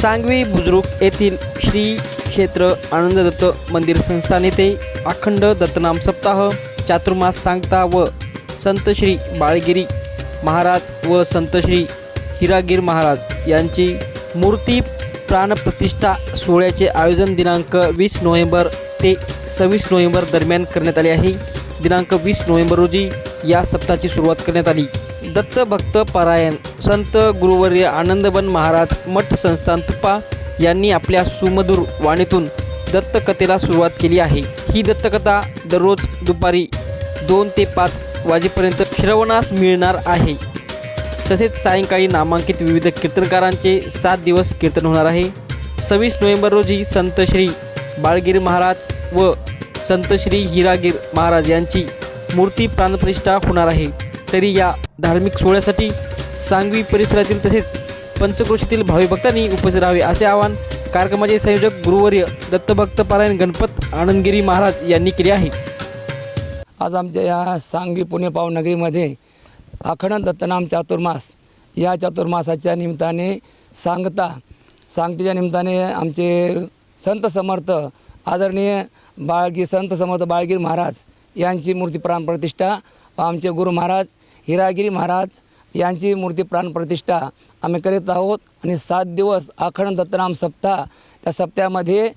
सांगवी बुजुर्ग येथील श्री क्षेत्र आनंददत्त मंदिर संस्थान येथे अखंड दत्तनाम सप्ताह चातुर्मास सांगता व संत श्री बाळगिरी महाराज व संत श्री हिरागीर महाराज यांची मूर्ती प्राणप्रतिष्ठा सोहळ्याचे आयोजन दिनांक वीस नोव्हेंबर ते सव्वीस नोव्हेंबर दरम्यान करण्यात आले आहे. दिनांक वीस नोव्हेंबर रोजी या सप्ताहाची सुरुवात करण्यात आली. दत्तभक्त परायण पारायण संत गुरुवर्य आनंदबन महाराज मठ संस्थान तुपा यांनी आपल्या सुमधुर वाणीतून दत्तकथेला सुरुवात केली आहे. ही दत्तकथा दररोज दुपारी दोन ते पाच वाजेपर्यंत श्रवणास मिळणार आहे. तसेच सायंकाळी नामांकित विविध कीर्तनकारांचे सात दिवस कीर्तन होणार आहे. सव्वीस नोव्हेंबर रोजी संत श्री बाळगीर महाराज व संत श्री हिरागीर महाराज यांची मूर्ती प्राणप्रतिष्ठा होणार आहे. तरी या धार्मिक सोहळ्यासाठी सांगवी परिसरातील तसेच पंचक्रोशीतील भावी भक्तांनी उपस्थित राहावे असे आवाहन कार्यक्रमाचे संयोजक गुरुवर्य दत्तभक्त पारायण गणपत आनंदगिरी महाराज यांनी केले आहे. आज आमच्या या सांगवी पुणे पावनगरीमध्ये अखंड दत्तनाम चातुर्मास या चातुर्मासाच्या निमित्ताने सांगता सांगतेच्या निमित्ताने आमचे संत समर्थ आदरणीय बाळगी संत समर्थ बाळगीर महाराज यांची मूर्ती प्राणप्रतिष्ठा व आमचे गुरु महाराज हिरागिरी महाराज यांची मूर्ती प्राणप्रतिष्ठा आम्ही करीत आहोत. आणि सात दिवस अखंड दत्तनाम सप्ताह त्या सप्त्यामध्ये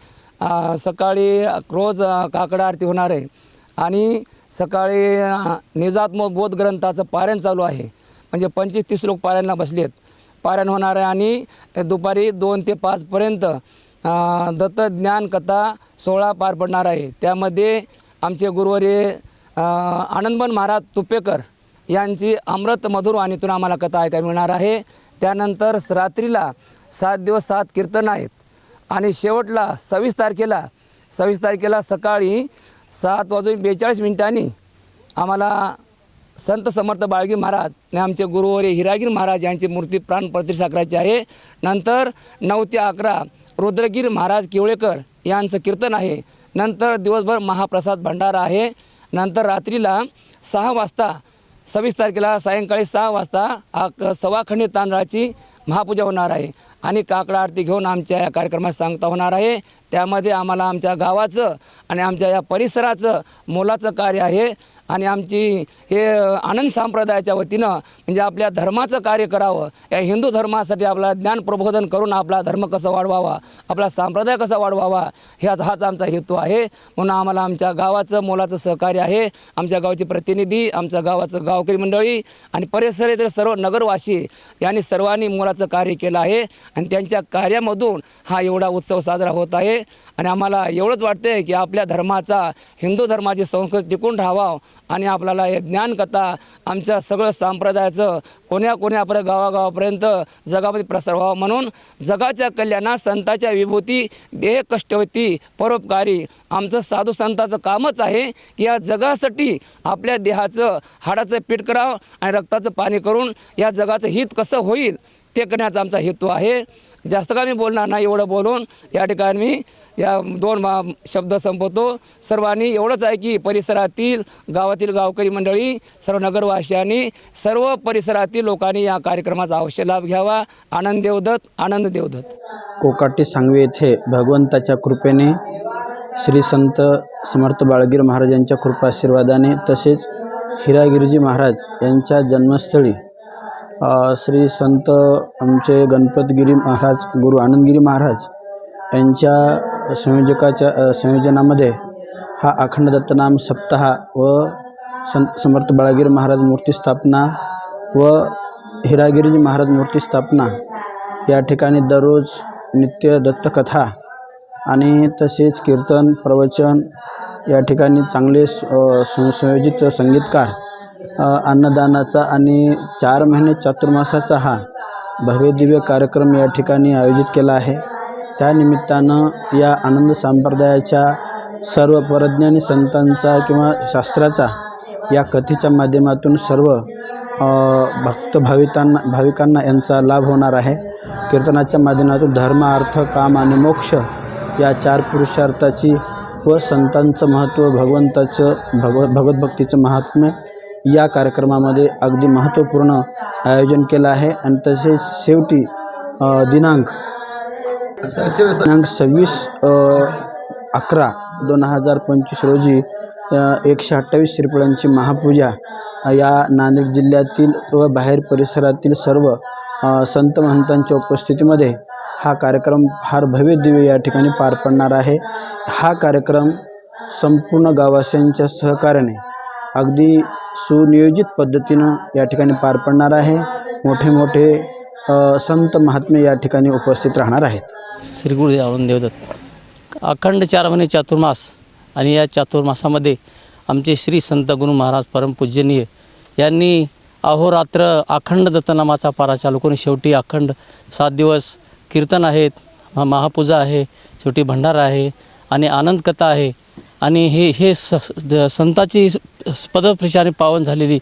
सकाळी रोज काकडा काकड आरती होणार आहे. आणि सकाळी निजात्मक बोध ग्रंथाचं पारायण चालू आहे. म्हणजे पंचवीस तीस लोक पारायणला बसले आहेत पारायण होणार आहे आणि दुपारी दोन ते पाचपर्यंत अ, दत्त ज्ञान कथा सोहळा पार पडणार आहे. त्यामध्ये आमचे गुरुवारी आनंदबन महाराज तुपेकर यांची अमृत मधुर वाणीतून आम्हाला कथा ऐका मिळणार आहे. त्यानंतर रात्रीला सात दिवस सात कीर्तन आहेत आणि शेवटला सव्वीस तारखेला सव्वीस तारखेला सकाळी सात वाजून बेचाळीस मिनिटांनी आम्हाला संत समर्थ बाळगी महाराज आणि आमचे गुरुवारी हिरागीर महाराज यांची मूर्ती प्राणप्रतिष्ठा करायची आहे. नंतर नऊ ते अकरा रुद्रगीर महाराज किवळेकर यांचं कीर्तन आहे. नंतर दिवसभर महाप्रसाद भंडारा आहे. नंतर रात्रीला सहा वाजता सव्वीस तारखेला सायंकाळी सहा वाजता आक सवाखंडी तांदळाची महापूजा होणार आहे. आणि काकडा आरती घेऊन आमच्या या कार्यक्रमात सांगता होणार आहे. त्यामध्ये आम्हाला आमच्या गावाचं आणि आमच्या या परिसराचं मोलाचं कार्य आहे. आणि आमची हे आनंद संप्रदायाच्या वतीनं म्हणजे आपल्या धर्माचं कार्य करावं या हिंदू धर्मासाठी आपला ज्ञान प्रबोधन करून आपला धर्म कसा वाढवावा आपला संप्रदाय कसा वाढवावा ह्याच हाच आमचा हेतू आहे. म्हणून आम्हाला आमच्या गावाचं मोलाचं सहकार्य आहे. आमच्या गावचे प्रतिनिधी आमच्या गावाचं गावकरी मंडळी आणि परिसरातील सर्व नगरवासी यांनी सर्वांनी मोलाचं कार्य केलं आहे. आणि त्यांच्या कार्यामधून हा एवढा उत्सव साजरा होत आहे. आणि आम्हाला एवढंच वाटतं आहे की आपल्या धर्माचा हिंदू धर्माची संस्कृती टिकून राहावा आणि आपल्याला हे ज्ञानकथा आमच्या सगळं संप्रदायाचं कोण्या कोण्यापर्यंत गावागावापर्यंत जगामध्ये प्रसार व्हावा म्हणून जगाच्या कल्याणात संताच्या विभूती देह कष्टवती परोपकारी आमचं साधू संताचं कामच आहे की या जगासाठी आपल्या देहाचं हाडाचं पीठ करावं आणि रक्ताचं पाणी करून या जगाचं हित कसं होईल ते करण्याचा आमचा हेतू आहे. जास्त का मी बोलणार नाही एवढं बोलून या ठिकाणी मी या दोन मा- शब्द संपवतो. सर्वांनी एवढंच आहे की परिसरातील गावातील गावकरी मंडळी सर्व नगरवासियांनी सर्व परिसरातील लोकांनी या कार्यक्रमाचा अवश्य लाभ घ्यावा. आनंद देवदत्त आनंद देवदत्त. कोकाटी सांगवी येथे भगवंताच्या कृपेने श्री संत समर्थ बाळगीर महाराज यांच्या कृपाशीर्वादाने तसेच हिरागिरीजी महाराज यांच्या जन्मस्थळी श्री संत आमचे गणपतगिरी महाराज गुरु आनंदगिरी महाराज यांच्या संयोजकाच्या संयोजनामध्ये हा अखंड दत्तनाम सप्ताह व संत समर्थ बाळागिरी महाराज मूर्ती स्थापना व हिरागिरीजी महाराज मूर्ती स्थापना या ठिकाणी दररोज नित्य दत्तकथा आणि तसेच कीर्तन प्रवचन या ठिकाणी चांगले स- सुसंयोजित संगीतकार अन्नदानाचा आणि चार महिने चातुर्मासाचा हा भव्यदिव्य कार्यक्रम या ठिकाणी आयोजित केला आहे. त्यानिमित्तानं या आनंद संप्रदायाच्या सर्व परज्ञानी संतांचा किंवा शास्त्राचा या कथेच्या माध्यमातून सर्व भक्त भाविकांना भाविकांना यांचा लाभ होणार आहे. कीर्तनाच्या माध्यमातून धर्म अर्थ काम आणि मोक्ष या चार पुरुषार्थाची व संतांचं महत्त्व भगवंताचं भगव भगवतभक्तीचं महात्म्य या कार्यक्रमामध्ये अगदी महत्त्वपूर्ण आयोजन केलं आहे. आणि तसेच शेवटी दिनांक दिनांक सव्वीस अकरा दोन हजार पंचवीस रोजी एकशे अठ्ठावीस श्रीफळांची महापूजा या नांदेड जिल्ह्यातील व बाहेर परिसरातील सर्व संत महंतांच्या उपस्थितीमध्ये हा कार्यक्रम फार भव्य दिव्य या ठिकाणी पार पडणार आहे. हा कार्यक्रम संपूर्ण गाववासियांच्या सहकार्याने अगदी सुनियोजित पद्धतीनं या ठिकाणी पार पडणार आहे. मोठे मोठे संत महात्मे या ठिकाणी उपस्थित राहणार आहेत. श्री गुरुदेव देवदत्त. अखंड चार महिने चातुर्मास आणि या चातुर्मासामध्ये आमचे श्री संत गुरु महाराज परमपूजनीय यांनी अहोरात्र अखंड दत्तनामाचा पारा चालू करून शेवटी अखंड सात दिवस कीर्तन आहेत महापूजा आहे शेवटी भंडारा आहे आणि आनंद कथा आहे. आणि हे हे स संताची स- पदप्रचारे पावन झालेली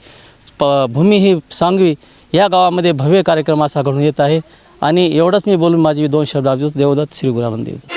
प भूमी ही सांगवी या गावामध्ये भव्य कार्यक्रम असा घडून येत आहे. आणि एवढंच मी बोलून माझी दोन शब्द देवदत्त श्री गुरानंद देवदत्त.